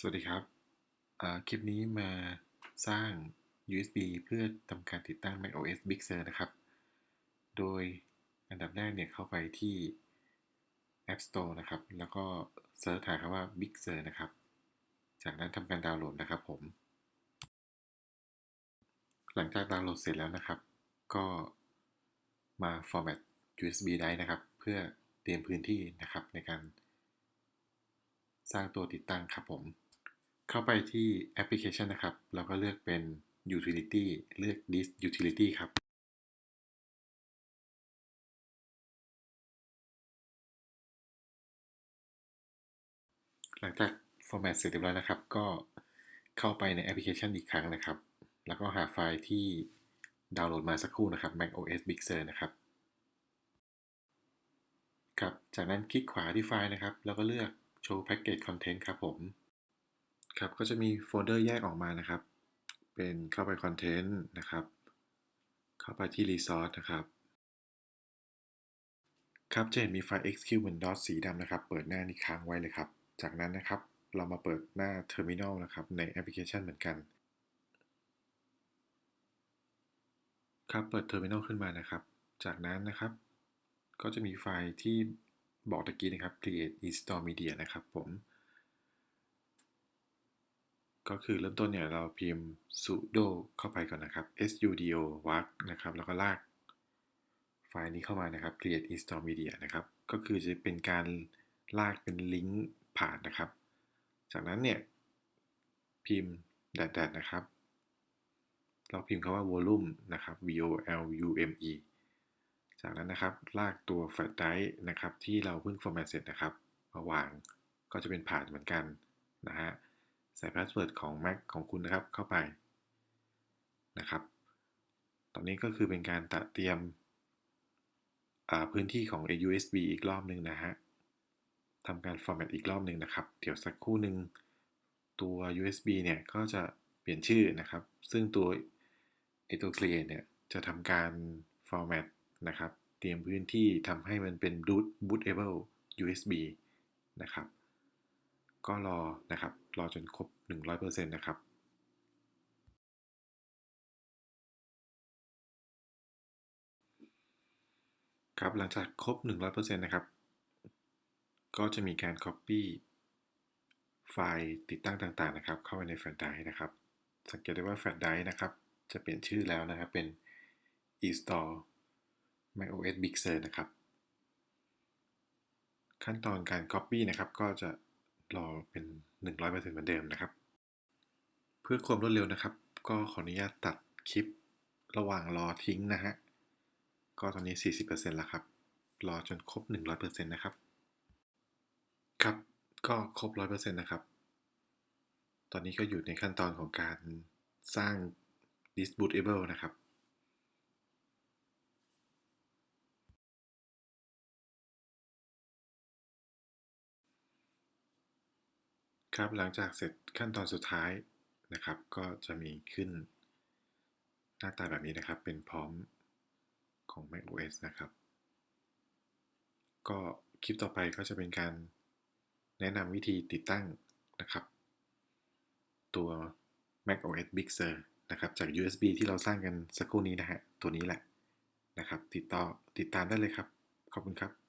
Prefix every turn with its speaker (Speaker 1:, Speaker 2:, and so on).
Speaker 1: สวัสดีครับ คลิปนี้มาสร้าง USB เพื่อทำการติดตั้ง macOS Big Sur นะครับ โดยอันดับแรกเนี่ยเข้าไปที่ App Store นะครับ แล้วก็เซิร์ชหาคำว่า Big Sur นะครับ จากนั้นทำการดาวน์โหลดนะครับผม หลังจากดาวน์โหลดเสร็จแล้วนะครับ ก็มา format USB drive นะครับ เพื่อเตรียมพื้นที่นะครับในการสร้างตัวติดตั้งครับผม เข้าไปที่แอปพลิเคชันนะครับ เราก็เลือกเป็น utility เลือก disk utility ครับ หลังจาก format เสร็จเรียบร้อยนะครับ ก็เข้าไปในแอปพลิเคชันอีกครั้งนะครับ แล้วก็หาไฟล์ที่ดาวน์โหลดมาสักครู่นะครับ macOS Big Sur นะครับครับ จากนั้นคลิกขวาที่ไฟล์นะครับ แล้วก็เลือก show package content ครับผม ครับก็จะมีโฟลเดอร์แยกออกมานะครับ เป็นเข้าไป content นะครับ เข้าไปที่ resource นะครับ ครับจะเห็นมีไฟล์ xq เหมือน dot สีดำนะครับ เปิดหน้านี้ค้างไว้เลยครับ จากนั้นนะครับ เรามาเปิดหน้า terminal นะครับ ในแอปพลิเคชันเหมือนกัน ครับ เปิด terminal ขึ้นมานะครับ จากนั้นนะครับ ก็จะมีไฟล์ที่บอกตะกี้นะครับ create install media นะครับผม ก็คือเริ่มต้นเนี่ยเราพิมพ์ sudo เข้าไปก่อนนะครับ sudo work นะครับ แล้วก็ลากไฟล์นี้เข้ามานะครับ create install media นะครับ ก็คือจะเป็นการลากเป็นลิงก์ผ่านนะครับ จากนั้นเนี่ย พิมพ์แดดๆนะครับ เราพิมพ์คำว่า volume นะครับ v o l u m e จากนั้นนะครับ ลากตัว flash drive นะครับ ที่เราเพิ่ง format เสร็จนะครับมาวางก็จะเป็นผ่านเหมือนกันนะฮะ ใส่พาสเวิร์ดของ Mac ของคุณนะครับเข้าไปนะครับ ตอนนี้ก็คือเป็นการตัดเตรียมพื้นที่ของ a usb อีกรอบหนึ่งนะฮะทำการ format อีกรอบหนึ่งนะครับ เดี๋ยวสักครู่หนึ่งตัว USB เนี่ยก็จะเปลี่ยนชื่อนะครับ ซึ่งตัวไอตัว create เนี่ยจะทำการ format นะครับ เตรียมพื้นที่ทำให้มันเป็น boot bootable USB นะครับ ก็รอนะครับ รอจนครบ 100%นะครับครับหลังจากครบ 100%นะครับ ก็จะมีการ Copy ไฟล์ติดตั้งต่างๆนะครับ เข้าไปในแฟลชไดรฟ์นะครับ สังเกตได้ว่าแฟลชไดรฟ์นะครับ จะเปลี่ยนชื่อแล้วนะครับ เป็น install macOS Big Sur นะครับ ขั้นตอนการ Copy นะครับ ก็จะ รอเป็น 100%เหมือนเดิมนะครับ เพื่อความรวดเร็วนะครับ ก็ขออนุญาตตัดคลิประหว่างรอทิ้งนะฮะ ก็ตอนนี้ 40%แล้วครับ รอจนครบ 100%นะครับ ครับ ก็ครบ 100%นะครับ ตอนนี้ก็อยู่ในขั้นตอนของการสร้าง disk bootable นะครับ ครับหลังจากเสร็จขั้นตอนสุดท้ายนะครับ ก็จะมีขึ้น หน้าตาแบบนี้นะครับเป็นพร้อมของ macOS นะครับ ก็คลิปต่อไปก็จะเป็นการแนะนำวิธีติดตั้งนะครับ ตัว macOS Big Sur นะครับ จาก USB ที่เราสร้างกันสักครู่นี้นะฮะ ตัวนี้แหละนะครับ ติดต่อติดตามได้เลยครับ ขอบคุณครับ